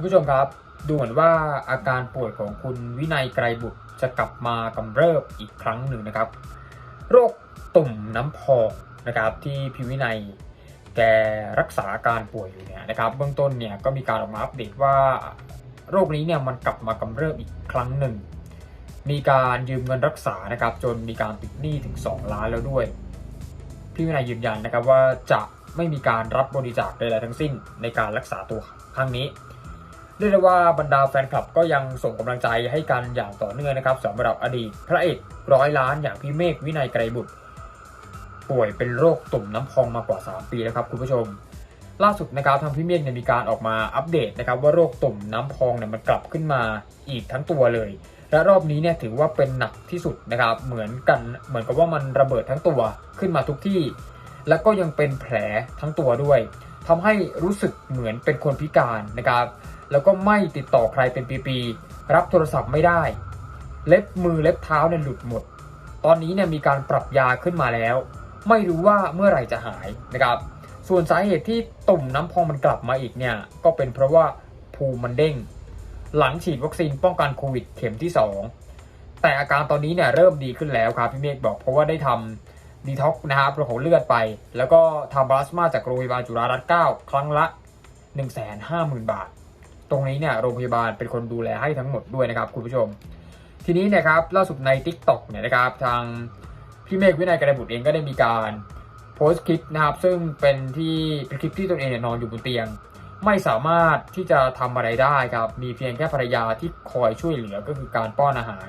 คุณผู้ชมครับ ดูเหมือนว่าอาการป่วยของคุณวินัยไกรบุตรจะกลับมากำเริบอีกครั้งหนึ่งนะครับ โรคตุ่มน้ำพองนะครับที่พี่วินัยแกรักษาอาการป่วยอยู่เนี่ยนะครับเบื้องต้นเนี่ยก็มีการออกมาอัปเดตว่า โรคนี้เนี่ยมันกลับมากำเริบอีกครั้งหนึ่ง มีการยืมเงินรักษานะครับ จนมีการติดหนี้ถึง 2 ล้านแล้วด้วยพี่วินัยยืนยันนะครับว่าจะไม่มีการรับบริจาคใดๆทั้งสิ้นในการรักษาตัวครั้งนี้ เรียกได้ว่าบรรดาแฟนคลับก็ยังส่งกำลังใจให้กันอย่างต่อเนื่องนะครับสำหรับอดีตพระเอกร้อยล้านอย่างพี่เมฆวินัยไกรบุตร ป่วยเป็นโรคตุ่มน้ำพองมากว่า 3 ปีแล้วครับคุณผู้ชม ล่าสุดนะครับทางพี่เมฆเนี่ยมีการออกมาอัปเดตนะครับว่าโรคตุ่มน้ำพองเนี่ยมันกลับขึ้นมาอีกทั้งตัวเลย และรอบนี้เนี่ยถือว่าเป็นหนักที่สุดนะครับเหมือนกันเหมือนกับว่ามันระเบิดทั้งตัวขึ้นมาทุกที่ แล้วก็ยังเป็นแผลทั้งตัวด้วยทำให้รู้สึกเหมือนเป็นคนพิการนะครับ แล้วก็ไม่ติดต่อใครเป็นปีๆ รับโทรศัพท์ไม่ได้ เล็บมือเล็บเท้าเนี่ยหลุดหมด ตอนนี้เนี่ยมีการปรับยาขึ้นมาแล้ว ไม่รู้ว่าเมื่อไหร่จะหายนะครับ ส่วนสาเหตุที่ตุ่มน้ำพองมันกลับมาอีกเนี่ย ก็เป็นเพราะว่าภูมิมันเด้ง หลังฉีดวัคซีนป้องกันโควิดเข็มที่ 2 แต่อาการตอนนี้เนี่ยเริ่มดีขึ้นแล้วครับพี่เมฆบอกเพราะว่าได้ทำดีท็อกนะครับของเลือดไป แล้วก็ทำพลาสมาจากโรงพยาบาลจุฬารัตน์9ครั้งละ150,000 บาท ตรงนี้เนี่ยโรงพยาบาลเป็นคนดูแลให้ทั้งหมดด้วยนะครับคุณผู้ชม ทีนี้เนะครับล่าสุดใน Tik t o อกเนี่ยนะครับทางพี่เมฆวินัยกระบุตรเองก็ได้มีการโพสต์คลิปนะครับซึ่งเป็นที่เป็นคลิปที่ตนเองเนี่ยนอนอยู่บนเตียง ไม่สามารถที่จะทำอะไรได้ครับมีเพียงแค่ภรรยาที่คอยช่วยเหลือก็คือการป้อนอาหาร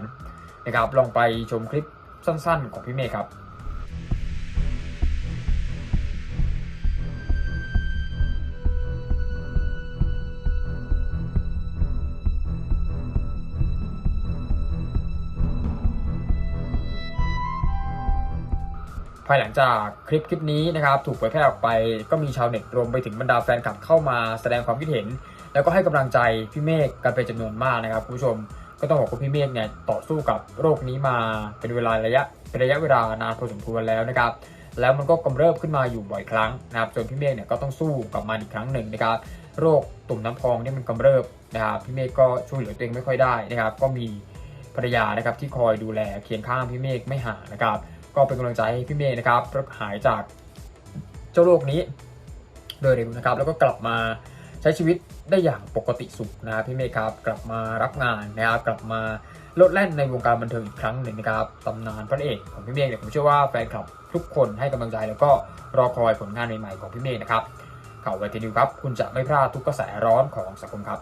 นะครับลองไปชมคลิปสั้นๆ ของพี่เมฆครับ ภายหลังจากคลิปคลิปนี้นะครับถูกเผยแพร่ออกไป ก็มีชาวเน็ตรวมไปถึงบรรดาแฟนคลับเข้ามาแสดงความคิดเห็น แล้วก็ให้กำลังใจพี่เมฆกันเป็นจำนวนมากนะครับคุณผู้ชมก็ต้องบอกว่าพี่เมฆเนี่ยต่อสู้กับโรคนี้มาเป็นเวลาระยะเป็นระยะเวลานานพอสมควรแล้วนะครับแล้วมันก็กำเริบขึ้นมาอยู่บ่อยครั้งนะครับจนพี่เมฆเนี่ยก็ต้องสู้กับมันอีกครั้งหนึ่งนะครับโรคตุ่มน้ำพองเนี่ยมันกำเริบนะครับพี่เมฆก็ช่วยเหลือตัวเองไม่ค่อยได้นะครับ ก็มีภรรยานะครับที่คอยดูแลเคียงข้างพี่เมฆไม่ห่างนะครับ ก็เป็นกำลังใจให้พี่เมฆนะครับหายจากเจ้าโรคนี้โดยเร็วนะครับ แล้วก็กลับมาใช้ชีวิตได้อย่างปกติสุขนะครับพี่เมฆครับกลับมารับงานนะครับกลับมาลดแล่นในวงการบันเทิงอีกครั้งหนึ่งนะครับตำนานพระเอกของพี่เมฆเนี่ยผมเชื่อว่าแฟนคลับทุกคนให้กำลังใจแล้วก็รอคอยผลงานใหม่ๆของพี่เมฆนะครับข่าวไวทีนิวครับ คุณจะไม่พลาดทุกกระแสร้อนของสังคมครับ